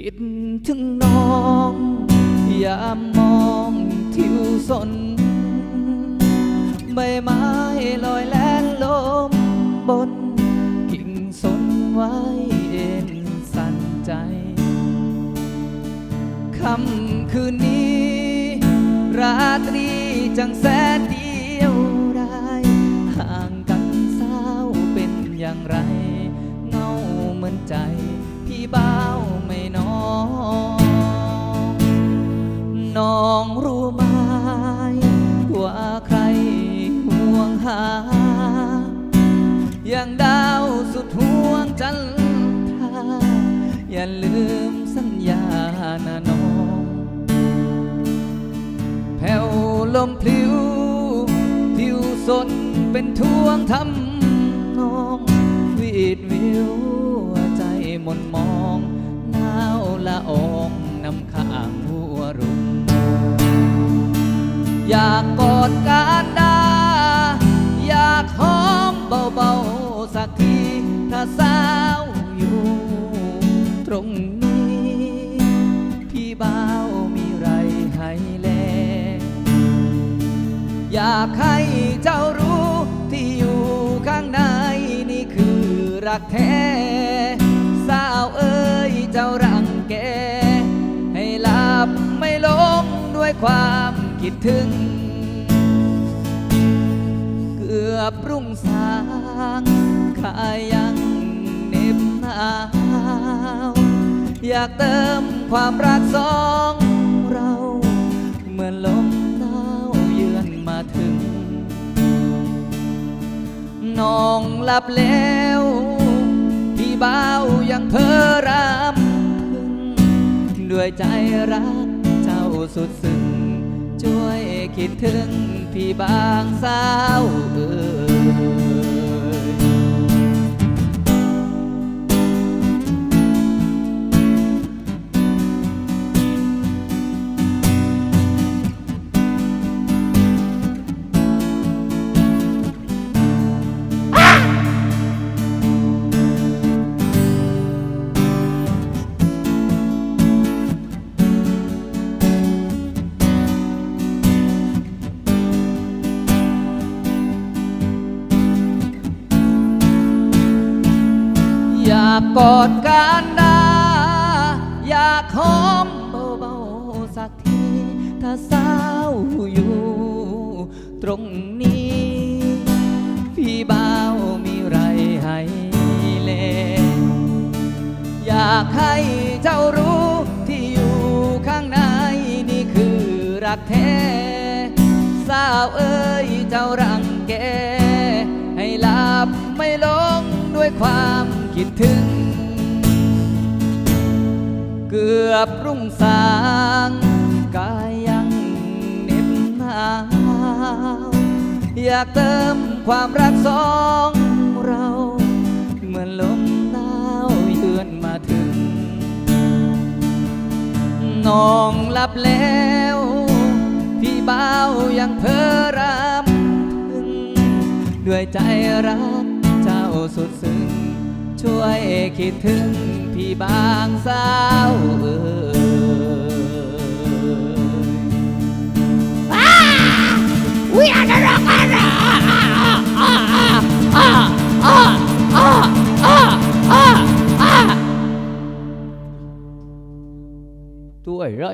คิดถึงน้องอย่ามองทิวสนใบไม้ลอยแล่นลมบน กิ่งสนไว้เอ็นสั่นใจค่ำคืนนี้ ราตรีจังแสนเดียวได้ห่างกันเศร้าเป็นอย่างไร เงาเหมือนใจพี่เบ้า องรู้ไหมว่าใครห่วงหา อย่างดาวสุดห่วงจันทราอย่าลืมสัญญานะน้องแผ่วลมพลิ้วผิวสนเป็นทวงทำนอง อยากกอดการดา อยากหอมเบาๆสักที ถ้าสาวอยู่ตรงนี้ พี่บ่าวมีไรให้แล อยากให้เจ้ารู้ที่อยู่ข้างในนี่คือรักแท้ สาวเอ้ยเจ้ารังแก ให้หลับไม่ลงด้วยความ คิดถึง เกือบรุ่งสางขายังเหน็บหนาว อยากเติมความรักสองเราเมื่อลมหนาวเยือนมาถึงน้องหลับแล้วพี่เบ่ายังเพ้อรำพึง ด้วยใจรักเจ้าสุดซึ้ง ช่วยคิดถึงพี่บางสาวเออ อยากกอดกันดา อยากหอมเบาๆสักที ถ้าสาวอยู่ ตรงนี้ พี่บ่าวมีไรให้เล อยากให้เจ้ารู้ที่อยู่ข้างในนี่คือรักแท้สาวเอ้ยเจ้ารังแก ให้หลับไม่ลงด้วยความ คิดถึง เกือบรุ่งสางกายยังเหน็บหนาวอยากเติมความรักสองเราเมื่อลมหนาวเยือนมาถึงน้องหลับแล้วพี่เบ่ายังเพ้อรำพึงด้วยใจรักเจ้าสุดซึ้ง ช่วยคิดถึงพี่บางสาวเอ่ย We are the rock and roll. Ah, ah, ah, ah, ah, ah, ah, ah. ด้วยไร